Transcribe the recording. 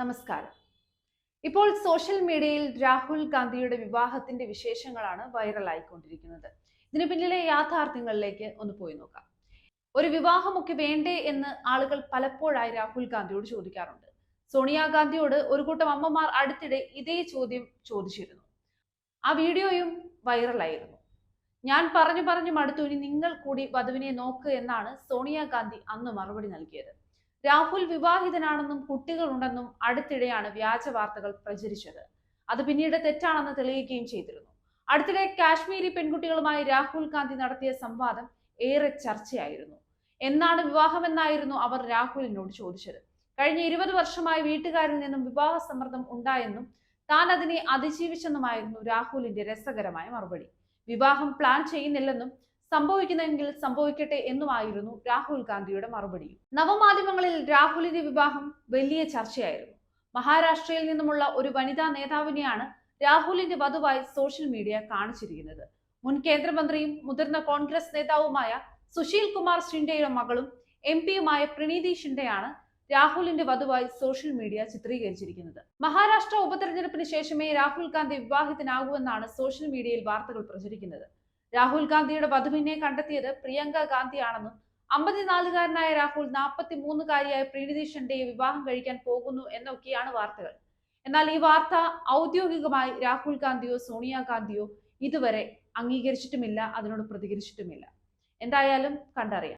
നമസ്കാരം. ഇപ്പോൾ സോഷ്യൽ മീഡിയയിൽ രാഹുൽ ഗാന്ധിയുടെ വിവാഹത്തിന്റെ വിശേഷങ്ങളാണ് വൈറലായിക്കൊണ്ടിരിക്കുന്നത്. ഇതിനു പിന്നിലെ യാഥാർത്ഥ്യങ്ങളിലേക്ക് ഒന്ന് പോയി നോക്കാം. ഒരു വിവാഹമൊക്കെ വേണ്ടേ എന്ന് ആളുകൾ പലപ്പോഴായി രാഹുൽ ഗാന്ധിയോട് ചോദിക്കാറുണ്ട്. സോണിയാഗാന്ധിയോട് ഒരു കൂട്ടം അമ്മമാർ അടുത്തിടെ ഇതേ ചോദ്യം ചോദിച്ചിരുന്നു. ആ വീഡിയോയും വൈറലായിരുന്നു. ഞാൻ പറഞ്ഞു പറഞ്ഞു മടുത്തു ഇനി നിങ്ങൾ കൂടി വധുവിനെ നോക്ക് എന്നാണ് സോണിയാഗാന്ധി അന്ന് മറുപടി നൽകിയത്. രാഹുൽ വിവാഹിതനാണെന്നും കുട്ടികളുണ്ടെന്നും അടുത്തിടെയാണ് വ്യാജ വാർത്തകൾ പ്രചരിച്ചത്. അത് പിന്നീട് തെറ്റാണെന്ന് തെളിയിക്കുകയും ചെയ്തിരുന്നു. അടുത്തിടെ കാശ്മീരി പെൺകുട്ടികളുമായി രാഹുൽ ഗാന്ധി നടത്തിയ സംവാദം ഏറെ ചർച്ചയായിരുന്നു. എന്നാണ് വിവാഹമെന്നായിരുന്നു അവർ രാഹുലിനോട് ചോദിച്ചത്. കഴിഞ്ഞ ഇരുപത് വർഷമായി വീട്ടുകാരിൽ നിന്നും വിവാഹ സമ്മർദ്ദം ഉണ്ടായെന്നും താൻ അതിനെ അതിജീവിച്ചെന്നുമായിരുന്നു രാഹുലിന്റെ രസകരമായ മറുപടി. വിവാഹം പ്ലാൻ ചെയ്യുന്നില്ലെന്നും സംഭവിക്കുന്നെങ്കിൽ സംഭവിക്കട്ടെ എന്നുമായിരുന്നു രാഹുൽ ഗാന്ധിയുടെ മറുപടി നവമാധ്യമങ്ങളിൽ രാഹുലിന്റെ വിവാഹം വലിയ ചർച്ചയായിരുന്നു. മഹാരാഷ്ട്രയിൽ നിന്നുമുള്ള ഒരു വനിതാ നേതാവിനെയാണ് രാഹുലിന്റെ വധുവായി സോഷ്യൽ മീഡിയ കാണിച്ചിരിക്കുന്നത്. മുൻ കേന്ദ്രമന്ത്രിയും മുതിർന്ന കോൺഗ്രസ് നേതാവുമായ സുശീൽ കുമാർ ഷിൻഡെയുടെ മകളും എം പിയുമായ പ്രണീതി ഷിൻഡെയാണ് രാഹുലിന്റെ വധുവായി സോഷ്യൽ മീഡിയ ചിത്രീകരിച്ചിരിക്കുന്നത്. മഹാരാഷ്ട്ര ഉപതെരഞ്ഞെടുപ്പിന് ശേഷമേ രാഹുൽ ഗാന്ധി വിവാഹിതനാകൂവെന്നാണ് സോഷ്യൽ മീഡിയയിൽ വാർത്തകൾ പ്രചരിക്കുന്നത്. രാഹുൽ ഗാന്ധിയുടെ വധുവിനെ കണ്ടെത്തിയത് പ്രിയങ്ക ഗാന്ധിയാണെന്നും അമ്പത്തിനാലുകാരനായ രാഹുൽ നാൽപ്പത്തി മൂന്നുകാരിയായ പ്രീണിതീഷന്റെ വിവാഹം കഴിക്കാൻ പോകുന്നു എന്നൊക്കെയാണ് വാർത്തകൾ. എന്നാൽ ഈ വാർത്ത ഔദ്യോഗികമായി രാഹുൽ ഗാന്ധിയോ സോണിയാഗാന്ധിയോ ഇതുവരെ അംഗീകരിച്ചിട്ടുമില്ല അതിനോട് പ്രതികരിച്ചിട്ടുമില്ല. എന്തായാലും കണ്ടറിയാം.